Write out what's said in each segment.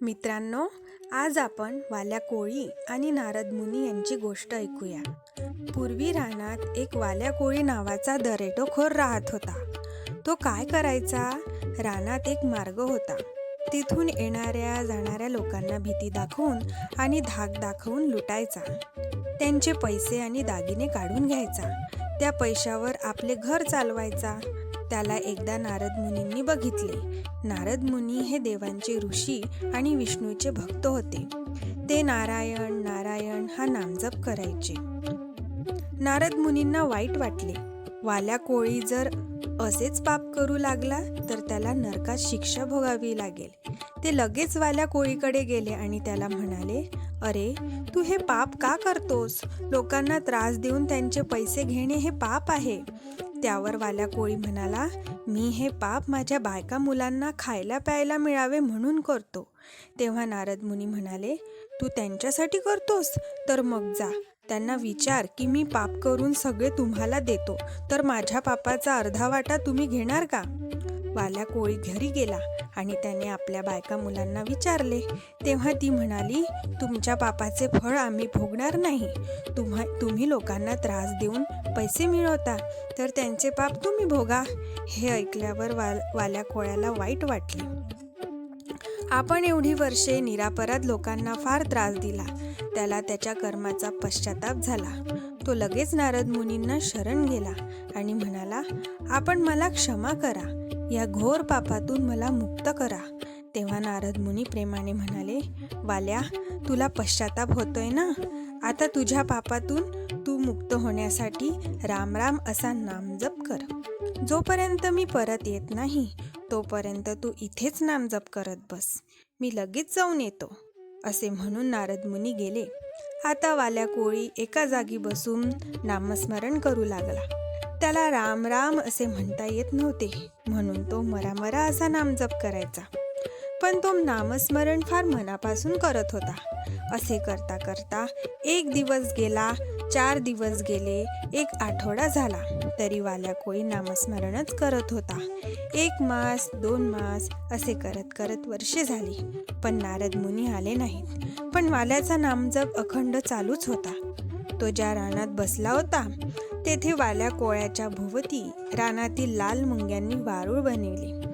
मित्रांनो आज आपण वाल्या कोळी आणि नारद मुनी यांची गोष्ट ऐकूया. पूर्वी रानात एक वाल्या कोळी नावाचा दरेटोखोर राहत होता. तो काय करायचा? रानात एक मार्ग होता. तिथून येणाऱ्या जाणाऱ्या लोकांना भीती दाखवून आणि धाक दाखवून लुटायचा. त्यांचे पैसे आणि दागिने काढून घ्यायचा. त्या पैशावर आपले घर चालवायचा. त्याला एकदा नारद मुनींनी बघितले. नारद मुनी हे देवांचे ऋषी आणि विष्णूचे भक्त होते. ते नारायण नारायण हा नामजप करायचे. नारद मुनींना वाईट वाटले. वाल्या कोळी जर असेच पाप करू लागला तर त्याला नरकात शिक्षा भोगावी लागेल. ते लगेच वाल्या कोळीकडे गेले आणि त्याला म्हणाले अरे तू हे पाप का करतोस? लोकांना त्रास देऊन त्यांचे पैसे घेणे हे पाप आहे. त्यावर वाल्या कोळी म्हणाला मी हे पाप माझ्या बायका मुलांना खायला प्यायला मिळावे म्हणून करतो. तेव्हा नारद मुनी म्हणाले तू त्यांच्यासाठी करतोस? तर मग जा. त्यांना विचार की मी पाप करून सगळे तुम्हाला देतो. तर माझ्या पापाचा अर्धा वाटा तुम्ही घेणार का? वाल्या कोळी घरी गेला आणि त्याने आपल्या बायका मुलांना विचारले. तेव्हा ती म्हणाली तुमच्या पापाचे फळ आम्ही भोगणार नाही. तुम्हा तुम्ही लोकांना त्रास देऊन पैसे मिळवता तर त्यांचे पाप तुम्ही भोगा. हे ऐकल्यावर वाल वाल्या कोळ्याला वाईट वाटले. आपण एवढी वर्षे निरापराध लोकांना फार त्रास दिला. त्याला त्याच्या कर्माचा पश्चाताप झाला. तो लगेच नारद मुनींना शरण गेला आणि म्हणाला आपण मला क्षमा करा. या घोर पापातून मला मुक्त करा. तेव्हा नारद मुनी प्रेमाने म्हणाले वाल्या तुला पश्चाताप होतोय ना? आता तुझ्या पापातून तू मुक्त होण्यासाठी रामराम असा नामजप कर. जोपर्यंत मी परत येत नाही तोपर्यंत तू इथेच नामजप करत बस. मी लगेच जाऊन येतो. असे म्हणून नारद मुनी गेले. आता वाल्या कोळी एका जागी बसून नामस्मरण करू लागला. त्याला राम राम असे म्हणता येत नव्हते. म्हणून तो मरामरा असा नामजप करायचा. पण तो नामस्मरण फार मनापासून करत होता. असे करता करता एक दिवस गेला चार दिवस गेले एक आठवडा झाला. तरी वाल्या कोळी नामस्मरणच करत होता. एक मास दोन मास असे करत करत वर्षे झाली. पण नारद मुनी आले नाहीत. पण वाल्याचा नामजप अखंड चालूच होता. तो ज्या रानात बसला होता तेथे वाल्या कोळ्याच्या भोवती रानातील लाल मुंग्यांनी वारूळ बनविली.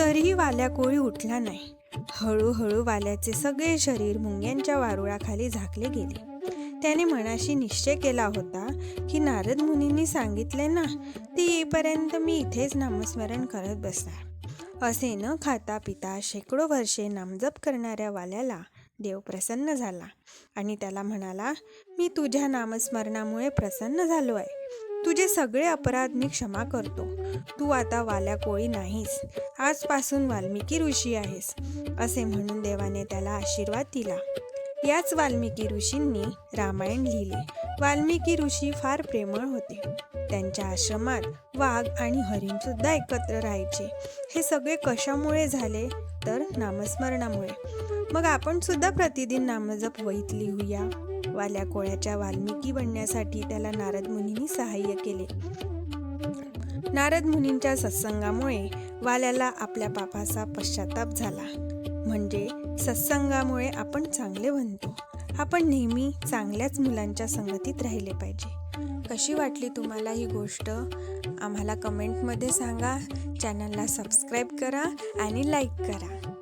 तरीही वाल्या कोळी उठला नाही. हळूहळू वाल्याचे सगळे शरीर मुंग्यांच्या वारुळाखाली झाकले गेले. त्याने मनाशी निश्चय केला होता की नारद मुनींनी सांगितले ना ती येईपर्यंत मी इथेच नामस्मरण करत बसणार. असे न खाता पिता शेकडो वर्षे नामजप करणाऱ्या वाल्याला देव प्रसन्न झाला. आणि त्याला म्हणाला मी तुझ्या नामस्मरणामुळे प्रसन्न झालो आहे. तुझे सगळे अपराध मी क्षमा करतो. तू आता वाल्या कोळी नाहीस. आजपासून वाल्मिकी ऋषी आहेस. असे म्हणून देवाने त्याला आशीर्वाद दिला. याच वाल्मिकी ऋषींनी रामायण लिहिले. वाल्मिकी ऋषी फार प्रेमळ होते. त्यांच्या आश्रमात वाघ आणि हरिण सुद्धा एकत्र राहायचे. हे सगळे कशामुळे झाले? तर नामस्मरणामुळे. मग आपण सुद्धा प्रतिदिन नामजप वहीत लिहूया? वाल्या कोळ्याच्या वाल्मिकी बनण्यासाठी त्याला नारद मुनींनी सहाय्य केले. नारद मुनींच्या सत्संगामुळे वाल्याला आपल्या पापाचा पश्चाताप झाला. म्हणजे सत्संगामुळे आपण चांगले बनतो. आपण नेहमी चांगल्याच मुलांच्या संगतीत राहिले पाहिजे. कशी वाटली तुम्हाला ही गोष्ट? आम्हाला कमेंटमध्ये सांगा. चॅनलला सबस्क्राईब करा आणि लाईक करा.